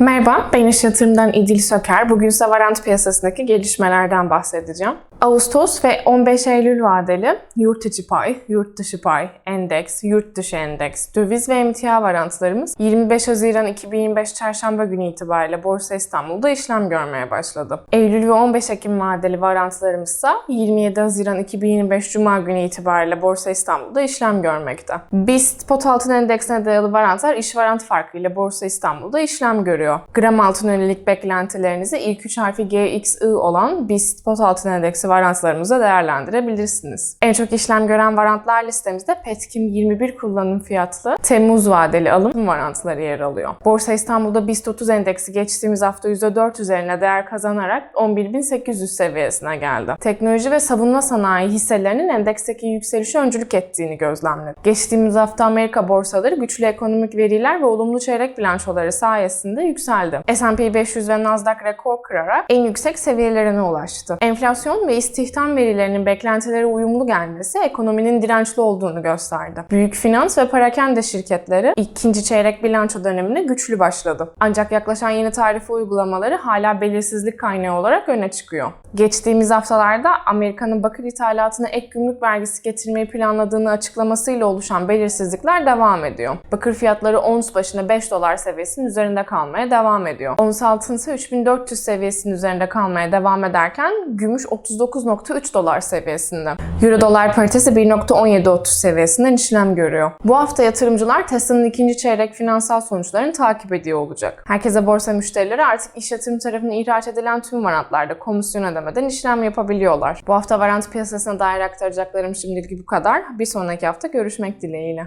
Merhaba, ben İş Yatırım'dan İdil Söker. Bugün size varant piyasasındaki gelişmelerden bahsedeceğim. Ağustos ve 15 Eylül vadeli yurt içi pay, yurt dışı pay, endeks, yurt dışı endeks, döviz ve emtia varantlarımız 25 Haziran 2025 Çarşamba günü itibariyle Borsa İstanbul'da işlem görmeye başladı. Eylül ve 15 Ekim vadeli varantlarımız ise 27 Haziran 2025 Cuma günü itibariyle Borsa İstanbul'da işlem görmekte. BIST pot altın endeksine dayalı varantlar iş varant farkı ile Borsa İstanbul'da işlem görüyor. Gram altın yönelik beklentilerinizi ilk 3 harfi GXI olan BIST pot altın endeksi varantlarımıza değerlendirebilirsiniz. En çok işlem gören varantlar listemizde Petkim 21 kullanım fiyatlı Temmuz vadeli alım varantları yer alıyor. Borsa İstanbul'da BIST 30 endeksi geçtiğimiz hafta %4 üzerine değer kazanarak 11.800 seviyesine geldi. Teknoloji ve savunma sanayi hisselerinin endeksteki yükselişe öncülük ettiğini gözlemledik. Geçtiğimiz hafta Amerika borsaları güçlü ekonomik veriler ve olumlu çeyrek bilançoları sayesinde yükseldi. S&P 500 ve Nasdaq rekor kırarak en yüksek seviyelerine ulaştı. Enflasyon ve istihdam verilerinin beklentilere uyumlu gelmesi ekonominin dirençli olduğunu gösterdi. Büyük finans ve parakende şirketleri ikinci çeyrek bilanço dönemine güçlü başladı. Ancak yaklaşan yeni tarife uygulamaları hala belirsizlik kaynağı olarak öne çıkıyor. Geçtiğimiz haftalarda Amerika'nın bakır ithalatına ek gümrük vergisi getirmeyi planladığını açıklamasıyla oluşan belirsizlikler devam ediyor. Bakır fiyatları ons başına 5 dolar seviyesinin üzerinde kalmaya devam ediyor. Ons altın ise 3400 seviyesinin üzerinde kalmaya devam ederken gümüş 39.3 dolar seviyesinde. Euro dolar paritesi 1.1730 seviyesinden işlem görüyor. Bu hafta yatırımcılar Tesla'nın ikinci çeyrek finansal sonuçlarını takip ediyor olacak. Herkese borsa müşterileri artık iş yatırım tarafına ihraç edilen tüm varantlarda komisyon ödemeden işlem yapabiliyorlar. Bu hafta varant piyasasına dair aktaracaklarım şimdilik bu kadar. Bir sonraki hafta görüşmek dileğiyle.